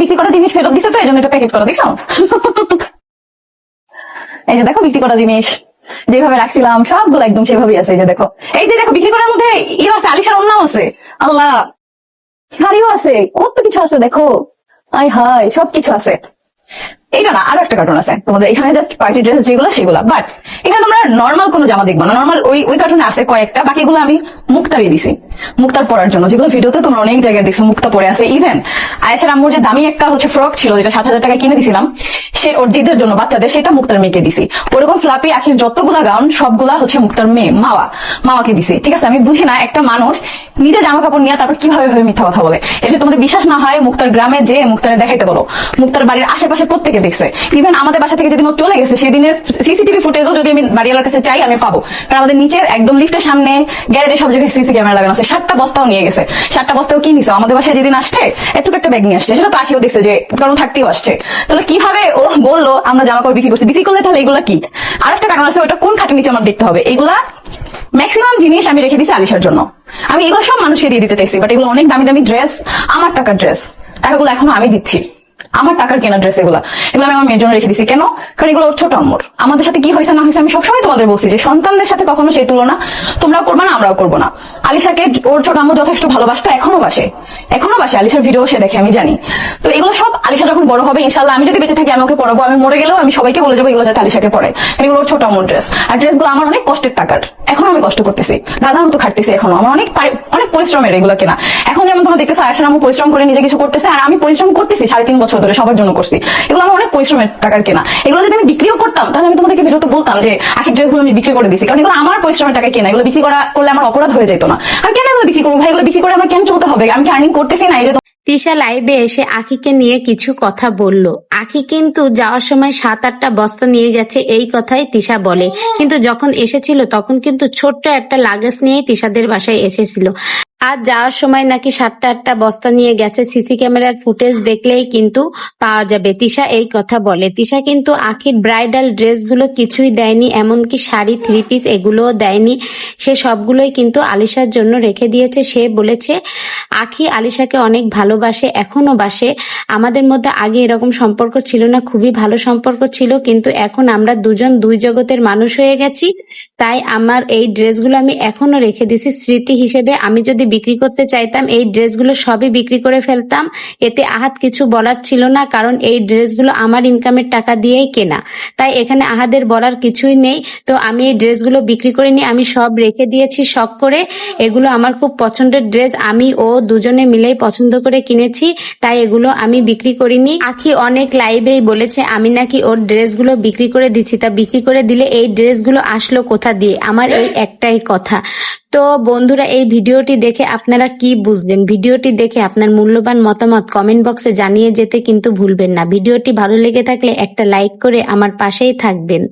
বিক্রি করা জিনিস ফেরত দিছে তো, এই জন্য এটা প্যাকেট করা, দেখছ? এই যে দেখো, বিক্রি করা জিনিস, যেভাবে রাখছিলাম, সবগুলো একদম সেভাবেই আছে, এই যে দেখো। এই যে দেখো, বিক্রি করার মধ্যে ইয়ে আছে, আলিশার অন্যাও আছে। আল্লাহ, শাড়িও আছে, কত কিছু আছে দেখো। আয় হায়, সবকিছু আছে। এইটা না আরও একটা কার্টুন আছে। তোমাদের এখানে জাস্ট পার্টি ড্রেস যেগুলো, সেগুলো। বাট এখানে তোমরা নর্মাল কোনো জামা দেখব না। নর্মাল ওই ওই কার্টুনে আছে কয়েকটা, বাকিগুলো আমি মুক্তারই দিছি। মুক্তার পরার জন্য। যেগুলো ভিডিওতে তোমরা অনেক জায়গায় দেখছ, মুক্তা পরে আছে। ইভেন আয়েশার আম্মুর যে দামি একটা হচ্ছে ফ্রক ছিল, যেটা সাত হাজার টাকা কিনে দিছিলাম, সে ওর জিদের জন্য বাচ্চাদের, সেটা মুক্তার মেয়েকে দিছি। ওরকম ফ্লাপি আখির যতগুলা গাউন সবগুলা হচ্ছে মুক্তার মেয়ে, মাওয়া, মাওয়াকে দিছি। ঠিক আছে, আমি বুঝি না, একটা মানুষ নিজে জামা কাপড় নিয়ে তারপর কীভাবে ভাবে মিথ্যা কথা বলে? এটা তোমাদের বিশ্বাস না হয়, মুক্তার গ্রামে যে মুক্তারে দেখাইতে বলো, মুক্তার বাড়ির আশেপাশে প্রত্যেকে দেখছে। ইভেন আমাদের বাসা থেকে যেদিন ও চলে গেছে, সেদিনের সিসিটিভি ফুটেজও যদি আমি বাড়িওয়ালার কাছে চাই, আমি পাবো। কারণ আমাদের নিচের একদম লিফটের সামনে গ্যারেজে সব জায়গায় সিসি ক্যামেরা লাগানো আছে। সাতটা বস্তাও নিয়ে গেছে। সাতটা বস্তাও কি নিছে? আমাদের বাসায় যেদিন আসছে একটু একটা ব্যাগ নিয়ে আসছে। সেটা তো আখিও দেখছে যে কারণ থাকতেও আসছে। তাহলে কীভাবে ও বলল, আমরা জামা কাপড় বিক্রি করছি, বিক্রি করলে তাহলে এগুলা কি? আর একটা কারণ আছে, ওটা কোন খাটের নিচে আমার দেখতে হবে? এগুলা ম্যাক্সিমাম জিনিস আমি রেখে দিছি আলিশার জন্য। আমি এগুলো সব মানুষকে দিয়ে দিতে চাইছি বাট এগুলো অনেক দামি দামি ড্রেস আমার টাকার ড্রেস টাকাগুলো এখনও আমি দিচ্ছি। আমার টাকার কেনা ড্রেস এগুলো এগুলো আমি আমার মেয়ের জন্য রেখে দিছি। কেন? কারণ এগুলো ছোট আম্মুর। আমাদের সাথে কি হয়েছে না হয়েছে আমি সবসময় তোমাদের বলছি যে সন্তানদের সাথে কখনো সেই তুলনা তোমরা করবে না, আমরাও করব না। আলিশাকে ওর ছোট আম্মু যথেষ্ট ভালোবাসতো, এখনও বাসে। এখনও বাসে, আলিশার ভিডিও সে দেখে, আমি জানি। তো এগুলো সব আলিশা যখন বড় হবে ইনশাল্লাহ আমি যদি বেঁচে থাকি, আমি ওকে পড়াবো। আমি মরে গেলেও আমি সবাইকে বলে যাব এগুলো যাতে আলিশাকে পড়ে। এগুলো ওর ছোট আম্মুর ড্রেস আর ড্রেসগুলো আমার অনেক কষ্টের টাকার। এখনও আমি কষ্ট করতেছি। দাদা মতো খাটতেছি এখনও। আমার অনেক অনেক পরিশ্রমের এগুলো কেনা। এখন যেমন তোমরা দেখতেছো আয়সা আম্মু পরিশ্রম করে নিজে কিছু করতেছে। আর আমি পরিশ্রম করতেছি সাড়ে তিন বছর। ধরে সবার জন্য করছি। এগুলো আমার অনেক পরিশ্রমের টাকার কেনা। এগুলো যদি আমি বিক্রিও করতাম, তাহলে আমি তোমাদেরকে ভিডিওতে বলতাম যে, আখির ড্রেসগুলো আমি বিক্রি করে দিছি। কারণ এগুলো আমার পরিশ্রমের টাকা কেনা। এগুলো বিক্রি করা করলে আমার অপরাধ হয়ে যেত না। আর কেন এগুলো বিক্রি করব? ভাই, এগুলো বিক্রি করে আমার কেন চলতে হবে? আমি কি আর্নিং করতেছি না? এই তিশা লাইভে এসে আখিকে নিয়ে কিছু কথা বলল। আখি কিন্তু যাওয়ার সময় সাত আটটা বস্তা নিয়ে গেছে, এই কথাই তিশা বলে। কিন্তু যখন এসেছিল, তখন কিন্তু ছোট্ট একটা লাগেজ নিয়েই তিশাদের বাসায় এসেছিল। আর যাওয়ার সময় নাকি সাতটা আটটা বস্তা নিয়ে গেছে সিসি ক্যামেরার ফুটেজ দেখলেই কিন্তু পাওয়া যাবে। তিশা এই কথা বলে। তিশা কিন্তু আখির ব্রাইডাল ড্রেসগুলো কিছুই দেয়নি, এমনকি শাড়ি থ্রি পিস এগুলোও দেয়নি। সে সবগুলোই কিন্তু আলিশার জন্য রেখে দিয়েছে। সে বলেছে, আখি আলিশাকে অনেক ভালোবাসে এখনও বাসে। আমাদের মধ্যে আগে এরকম সম্পর্ক ছিল না, খুবই ভালো সম্পর্ক ছিল, কিন্তু এখন আমরা দুজন দুই জগতের মানুষ হয়ে গেছি। তাই আমার এই ড্রেসগুলো আমি এখনও রেখে দিছি। স্মৃতি হিসেবে আমি যদি বিক্রি করতে চাইতাম, এই ড্রেসগুলো সবই বিক্রি করে ফেলতাম। এতে আহাত কিছু বলার ছিল না, কারণ এই ড্রেসগুলো আমার ইনকামের টাকা দিয়েই কেনা। তাই এখানে আহাদের বলার কিছুই নেই। তো আমি এই ড্রেসগুলো বিক্রি করে করিনি, আমি সব রেখে দিয়েছি শখ করে। এগুলো আমার খুব পছন্দের ড্রেস। আমি ও দুজনে মিলেই পছন্দ করে কিনেছি, তাই এগুলো আমি বিক্রি করিনি। আখি অনেক লাইভেই বলেছে, আমি নাকি ওর ড্রেসগুলো বিক্রি করে দিচ্ছি। তা বিক্রি করে দিলে এই ড্রেসগুলো আসলো কোথা দিয়ে, আমার এই একটাই কথা। তো বন্ধুরা, এই ভিডিওটি দেখে আপনারা কি বুঝলেন? ভিডিওটি দেখে আপনার মূল্যবান মতামত কমেন্ট বক্সে জানিয়ে যেতে কিন্তু ভুলবেন না। ভিডিওটি ভালো লেগে থাকলে একটা লাইক করে আমার পাশেই থাকবেন।